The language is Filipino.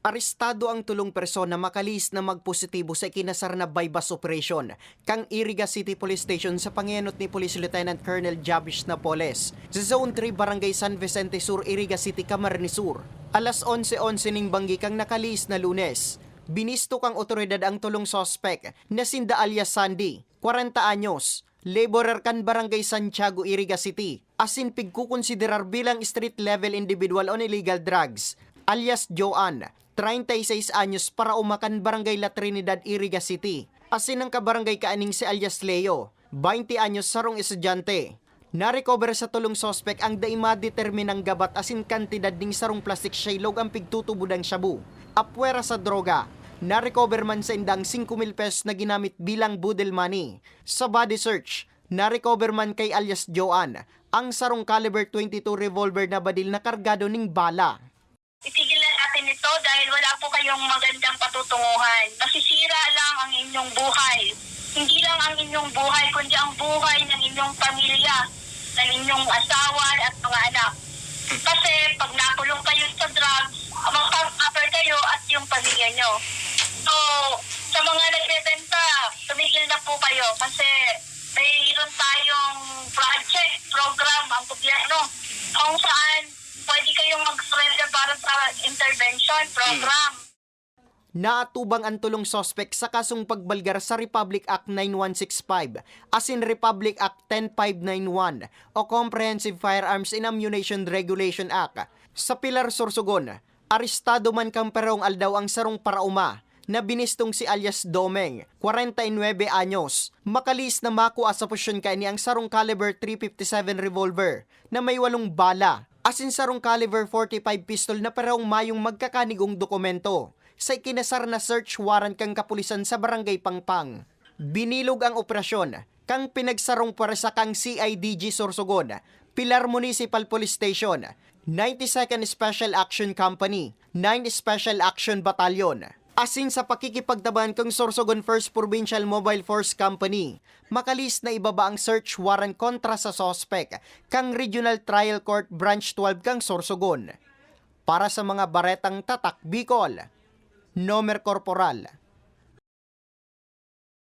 Arestado ang tulong persona makalis na magpositibo sa ikinasar na bypass operation kang Iriga City Police Station sa pangyayot ni Police Lieutenant Colonel Javish Napoles. Sa Zone 3 Barangay San Vicente Sur, Iriga City, Camarines Sur. Alas 11.11 ning banggi kang nakalis na lunes. Binisto kang otoridad ang tulong sospek na sinda alias Sandy, 40 anyos, laborer kan Barangay Santiago, Iriga City, asin pigkukonsiderar bilang street level individual on illegal drugs, alias Joan, 36 anyos para umakan Barangay La Trinidad, Iriga City. Asin ang kabarangay kaaning si alias Leo, 20 anyos sarong estudyante. Narecover sa tulong sospek ang daima determinang gabat asin kantidad ning sarong plastic shaylog ang pigtutubudang shabu. Apwera sa droga, narecover man sa indang 5,000 pesos na ginamit bilang budel money. Sa body search, narecover man kay alias Joan ang sarong caliber 22 revolver na badil na kargado ning bala. Kayong magandang patutunguhan. Masisira lang ang inyong buhay. Hindi lang ang inyong buhay, kundi ang buhay ng inyong pamilya, ng inyong asawa at mga anak. Kasi pag nakulong kayo sa drugs, mag-suffer kayo at yung pamilya nyo. So, sa mga nagbebenta, tumigil na po kayo kasi mayroon tayong project, program, ang gobyerno, kung saan pwede kayong mag-surrender para sa intervention program. Naatubang ang tulong sospek sa kasong pagbalgar sa Republic Act 9165 as in Republic Act 10591 o Comprehensive Firearms and Ammunition Regulation Act. Sa Pilar Sorsogon, arestado man kang perong aldaw ang sarong parauma na binistong si alias Domeng, 49 anyos. Makalis na makuha sa posisyon kani ang sarong caliber 357 revolver na may walong bala. Asin sarong caliber 45 pistol na parang mayong magkakanigong dokumento sa ikinasar na search warrant kang kapulisan sa Barangay Pangpang. Binilog ang operasyon kang pinagsarong para kang CIDG Sorsogon, Pilar Municipal Police Station, 92nd Special Action Company, 9 Special Action Battalion, asin sa pakikipagtaban kang Sorsogon First Provincial Mobile Force Company, makalis na ibaba ang search warrant kontra sa sospek kang Regional Trial Court Branch 12 kang Sorsogon. Para sa mga baretang tatak Bicol, Nomer Corporal,